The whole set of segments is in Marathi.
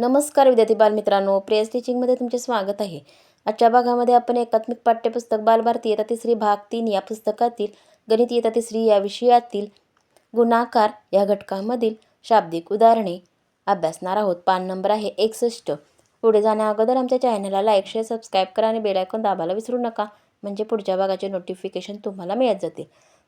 नमस्कार विद्यार्थी बालमित्रांनो प्रेस टीचिंगमध्ये तुमचे स्वागत आहे. आजच्या भागामध्ये आपण एकात्मिक पाठ्यपुस्तक बालभारती येता तिसरी भाग तीन या पुस्तकातील गणित येता तिसरी या विषयातील गुणाकार या घटकामधील शाब्दिक उदाहरणे अभ्यासणार आहोत. पान नंबर आहे एकसष्ट. पुढे जाण्या अगोदर आमच्या चॅनलला लाईक शेअर सबस्क्राईब करा आणि बेलायकॉन दाबायला विसरू नका. म्हणजे पुढच्या भागाचे नोटिफिकेशन तुम्हाला मिळत जातील.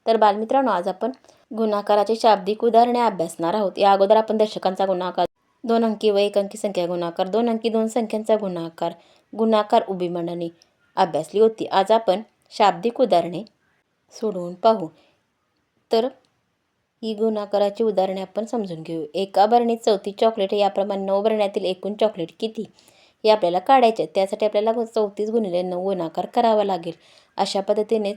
तर बालमित्रांनो आज आपण गुणाकाराचे शाब्दिक उदाहरणे अभ्यासणार आहोत. या अगोदर आपण दशकांचा गुणाकार दोन अंकी व एक अंकी संख्या गुणाकार दोन अंकी दोन संख्यांचा गुणाकार गुणाकार उभी मांडणी अभ्यासली होती. आज आपण शाब्दिक उदाहरणे सोडवून पाहू. तर ही गुणाकाराची उदाहरणे आपण समजून घेऊ. एका बरणीत चौतीस चॉकलेट याप्रमाणे नऊ बरण्यातील एकूण चॉकलेट किती? हे आपल्याला काढायचे आहेत. त्यासाठी आपल्याला चौतीस गुणिले नऊ गुणाकार करावा लागेल. अशा पद्धतीने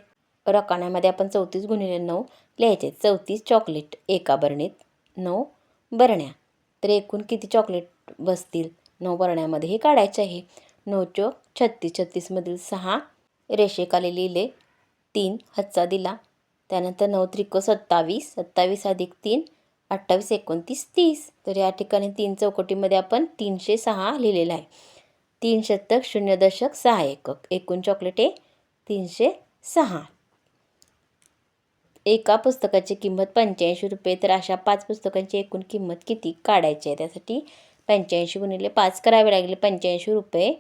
रकाण्यामध्ये आपण चौतीस गुणिले नऊ लिहायचे चौतीस चॉकलेट एका बरणीत नऊ बरण्या तर एकूण किती चॉकलेट बसतील? नऊ बरण्यामध्ये हे काढायचे आहे. नऊ चौक छत्तीस. छत्तीसमधील सहा रेषेखाली लिहिले. तीन हच्चा दिला. त्यानंतर नऊ त्रिको सत्तावीस. सत्तावीस अधिक तीन अठ्ठावीस एकोणतीस तीस. तर या ठिकाणी तीन चौकटीमध्ये आपण तीनशे सहा लिहिलेलं आहे. तीन शतक शून्य दशक सहा एकक. एकूण चॉकलेट आहे तीनशे सहा. एका पुस्तकाची किंमत पंच्याऐंशी रुपये. तर अशा पाच पुस्तकांची एकूण किंमत किती? काढायची आहे त्यासाठी पंच्याऐंशी गुणिले पाच करावे लागले. पंच्याऐंशी रुपये.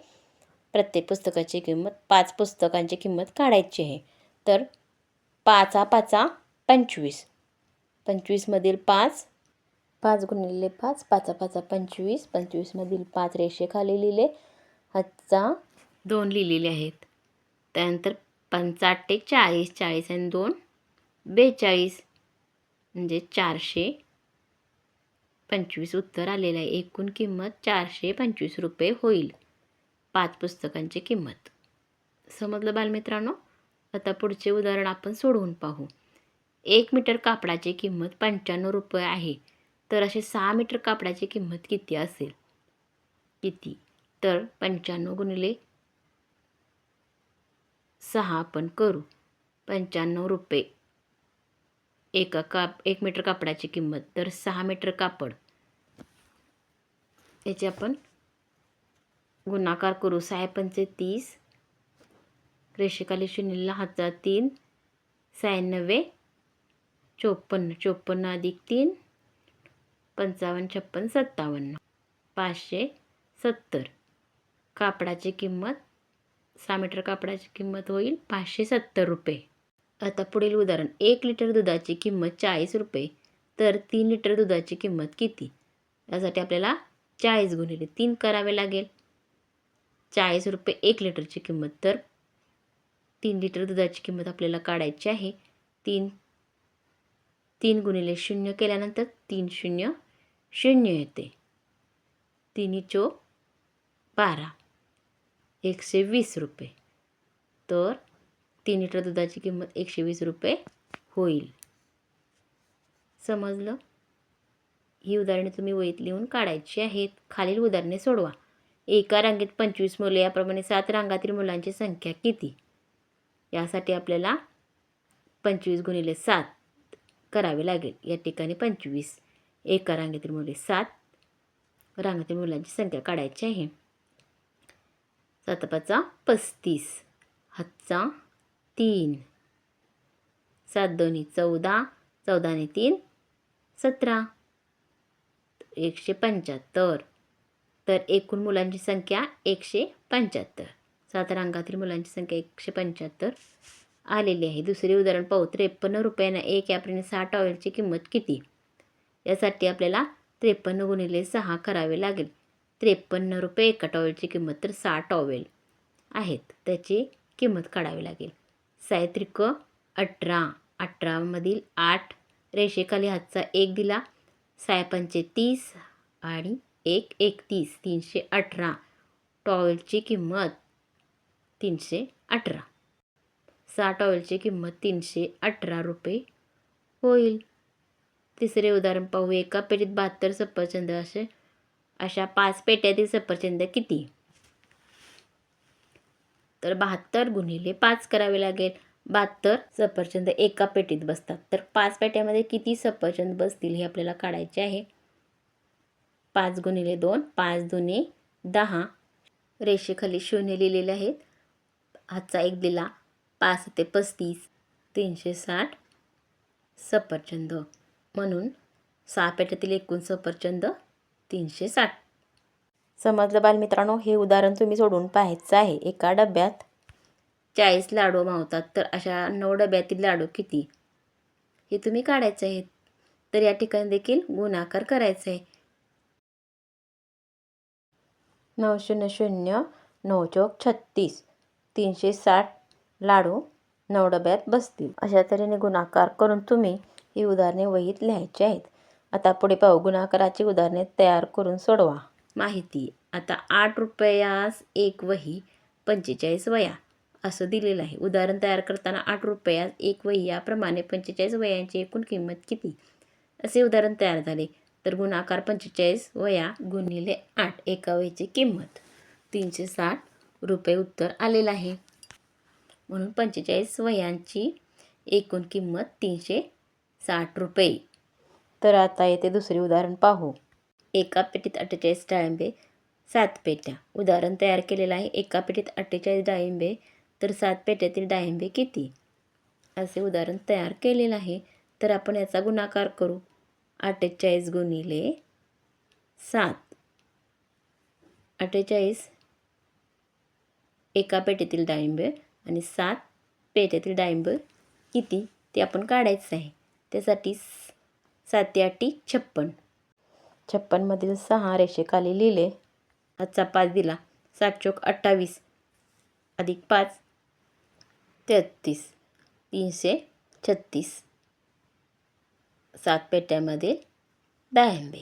प्रत्येक पुस्तकाची किंमत पाच पुस्तकांची किंमत काढायची आहे. तर पाचा पाचा पंचवीस. पंचवीसमधील पाच पाच गुणिले पाच पाचा पाचा पंचवीस. पंचवीसमधील पाच रेषेखाली लिहिले. हातचा दोन लिहिलेले आहेत. त्यानंतर पंचाटे चाळीस चाळीस आणि दोन. बेचाळीस म्हणजे चारशे पंचवीस उत्तर आलेलं आहे. एकूण किंमत चारशे पंचवीस रुपये होईल. पाच पुस्तकांची किंमत. समजलं बालमित्रांनो? आता पुढचे उदाहरण आपण सोडवून पाहू. एक मीटर कापडाची किंमत पंच्याण्णव रुपये आहे. तर असे सहा मीटर कापडाची किंमत किती असेल? किती? तर पंच्याण्णव गुणिले सहा आपण करू. पंच्याण्णव रुपये. एका काप एक मीटर कापडाची किंमत तर सहा मीटर कापड. याचे आपण गुणाकार करू. सहा पंचे तीस रेषेखाली शून्यला हातचा तीन शहाण्णवे चोपन्न चोपन्न अधिक तीन पंचावन्न छप्पन सत्तावन्न. पाचशे सत्तर. कापडाची किंमत सहा मीटर कापडाची किंमत होईल पाचशे सत्तर रुपये. आता पुढील उदाहरण एक लिटर दुधाची किंमत चाळीस रुपये तर तीन लिटर दुधाची किंमत किती? यासाठी आपल्याला चाळीस गुणिले तीन करावे लागेल. चाळीस रुपये एक लिटरची किंमत तर तीन लिटर दुधाची किंमत आपल्याला काढायची आहे. तीन तीन गुणिले शून्य केल्यानंतर तीन शून्य शून्य येते. तिन्ही चोक बारा एकशे वीस रुपये. तर तीन लिटर दुधाची किंमत एकशे वीस रुपये होईल. समजलं? ही उदाहरणे तुम्ही वहीत लिहून काढायची आहेत. खालील उदाहरणे सोडवा. एका रांगेत पंचवीस मुले याप्रमाणे सात रांगातील मुलांची संख्या किती? यासाठी आपल्याला पंचवीस गुणिले सात करावे लागेल. या ठिकाणी पंचवीस. एका रांगेतील मुले सात रांगातील मुलांची संख्या काढायची आहे. सातपाचा पस्तीस. हातचा तीन. सात दोन्ही चौदा. चौदाने तीन सतरा. एकशे पंच्याहत्तर. तर एकूण मुलांची संख्या एकशे पंच्याहत्तर. सात रांगातील मुलांची संख्या एकशे पंच्याहत्तर आलेली आहे. दुसरे उदाहरण पाहू. त्रेपन्न रुपयांना एक ॲप्रिल सहा टॉवेलची किंमत किती? यासाठी आपल्याला त्रेपन्न गुणिले सहा करावे लागेल. त्रेपन्न रुपये एका टॉवेलची किंमत तर सहा टॉवेल आहेत. त्याची किंमत काढावी लागेल. सायत्रिक अठरा. अठरामधील आठ रेषेखाली हातचा एक दिला. सायपंचे तीस आणि एक एकतीस. तीनशे अठरा. टॉवेलची किंमत तीनशे अठरा. सहा टॉवेलची किंमत तीनशे अठरा रुपये होईल. तिसरे उदाहरण पाहू. एका पेटीत बहात्तर सफरचंद असे. अशा पाच पेट्यातील सफरचंद किती? तर बहात्तर गुणिले पाच करावे लागेल. बहात्तर सफरचंद एका पेटीत बसतात. तर पाच पेट्यामध्ये किती सफरचंद बसतील हे आपल्याला काढायचे आहे. पाच गुणिले दोन पाच दुने दहा. रेषेखाली शून्य लिहिलेले आहेत. हातचा एक दिला पाच ते पस्तीस तीनशे साठ सफरचंद. म्हणून सहा पेट्यातील एकूण सफरचंद तीनशे साठ. समजलं बालमित्रांनो हे उदाहरण तुम्ही सोडून पाहायचं आहे. एका डब्यात चाळीस लाडू मावतात. तर अशा नऊ डब्यातील लाडू किती? हे तुम्ही काढायचे आहेत तर या ठिकाणी देखील गुणाकार करायचा आहे. नऊ शून्य शून्य नऊ चौक छत्तीस तीनशे साठ लाडू नऊ डब्यात बसतील. अशा तऱ्हेने गुणाकार करून तुम्ही ही उदाहरणे वहीत लिहायची आहेत. आता पुढे पाहू. गुणाकाराची उदाहरणे तयार करून सोडवा. माहिती. आता आठ रुपयास एक वही पंचेचाळीस वया. असं दिलेलं आहे. उदाहरण तयार करताना आठ रुपयास एक वही याप्रमाणे पंचेचाळीस वयांची एकूण किंमत किती? असे उदाहरण तयार झाले. तर गुणाकार पंचेचाळीस वया गुणिले आठ. एका वहीची किंमत तीनशे साठ रुपये उत्तर आलेलं आहे. म्हणून पंचेचाळीस वयांची एकूण किंमत तीनशे साठ रुपये. तर आता येथे दुसरे उदाहरण पाहू. एका पेटीत अठ्ठेचाळीस डाळिंबे सात पेट्या. उदाहरण तयार केलेलं आहे एका पेटीत अठ्ठेचाळीस डाळिंबे तर सात पेट्यातील डाळिंबे किती? असे उदाहरण तयार केलेलं आहे. तर आपण याचा गुणाकार करू. अठ्ठेचाळीस गुणिले सात. अठ्ठेचाळीस एका पेटीतील डाळिंबे आणि सात पेट्यातील डाळिंब किती? ते आपण काढायचं आहे. त्यासाठी साती आठी छप्पन. छप्पनमधील सहा रेषेखाली लिहिले. आजचा पाच दिला. सात चोक अठ्ठावीस. अधिक पाच. तेहत्तीस तीनशे छत्तीस. सात पेट्यामध्ये डाळिंबे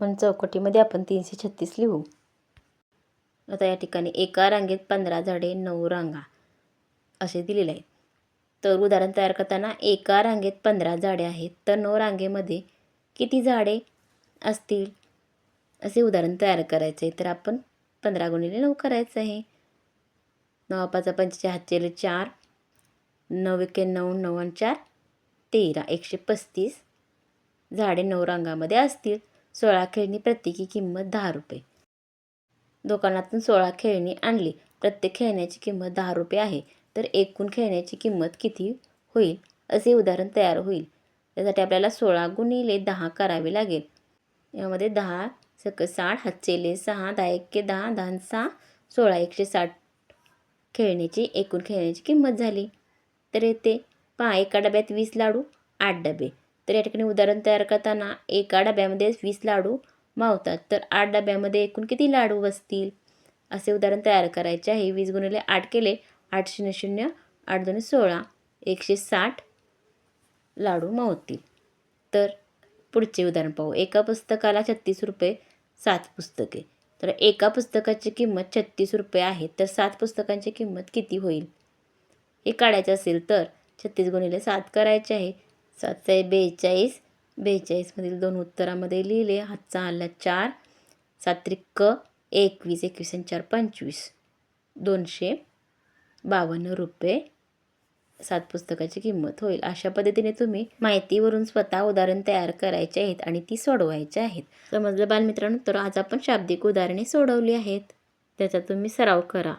पण चौकटीमध्ये आपण तीनशे छत्तीस लिहू. आता या ठिकाणी एका रांगेत पंधरा झाडे नऊ रांगा असे दिलेले आहेत. तर उदाहरण तयार करताना एका रांगेत पंधरा झाडे आहेत तर नऊ रांगेमध्ये किती झाडे असतील. असे उदाहरण तयार करायचे तर आपण पंधरा गुणिले नऊ करायचं आहे. नऊ पाचा पंचेचे चार. नऊ एके नऊ नऊ आणि चार तेरा. एकशे पस्तीस. झाडे नऊ रंगामध्ये असतील. सोळा खेळणी प्रत्येकी किंमत दहा रुपये. दुकानातून सोळा खेळणी आणली. प्रत्येक खेळण्याची किंमत दहा रुपये आहे. तर एकूण खेळण्याची किंमत किती होईल? असे उदाहरण तयार होईल. त्यासाठी आपल्याला सोळा गुणिले दहा करावे लागेल. यामध्ये दहा सक साठ हातचेले सहा दहा एके दहा दहा सहा सोळा एकशे साठ खेळण्याची एकूण खेळण्याची किंमत झाली. तर येते पहा एका डब्यात वीस लाडू आठ डबे. तर या ठिकाणी उदाहरण तयार करताना एका डब्यामध्ये वीस लाडू मावतात. तर आठ डब्यामध्ये एकूण किती लाडू बसतील? असे उदाहरण तयार करायचे आहे. वीस गुणिले आठ केले आठ शून्य शून्य आठ दोन सोळा एकशे साठ लाडू मावतील. तर पुढचे उदाहरण पाहू. एका पुस्तकाला छत्तीस रुपये सात पुस्तके. तर एका पुस्तकाची किंमत छत्तीस रुपये आहे. तर सात पुस्तकांची किंमत किती होईल? हे काढायचं असेल तर छत्तीस गुणिले सात करायचे आहे. सातशे बेचाळीस. बेचाळीसमधील दोन उत्तरामध्ये लिहिले. हातचा आला चार. सात्रिक एकवीस. एकवीस आणि चार पंचवीस. दोनशे बावन्न रुपये. सात पुस्तकाची किंमत होईल. अशा पद्धतीने तुम्ही माहितीवरून स्वतः उदाहरण तयार करायचे आहेत आणि ती सोडवायची आहेत. समजलं बालमित्रांनो? तर आज आपण शाब्दिक उदाहरणे सोडवली आहेत. त्याचा तुम्ही सराव करा.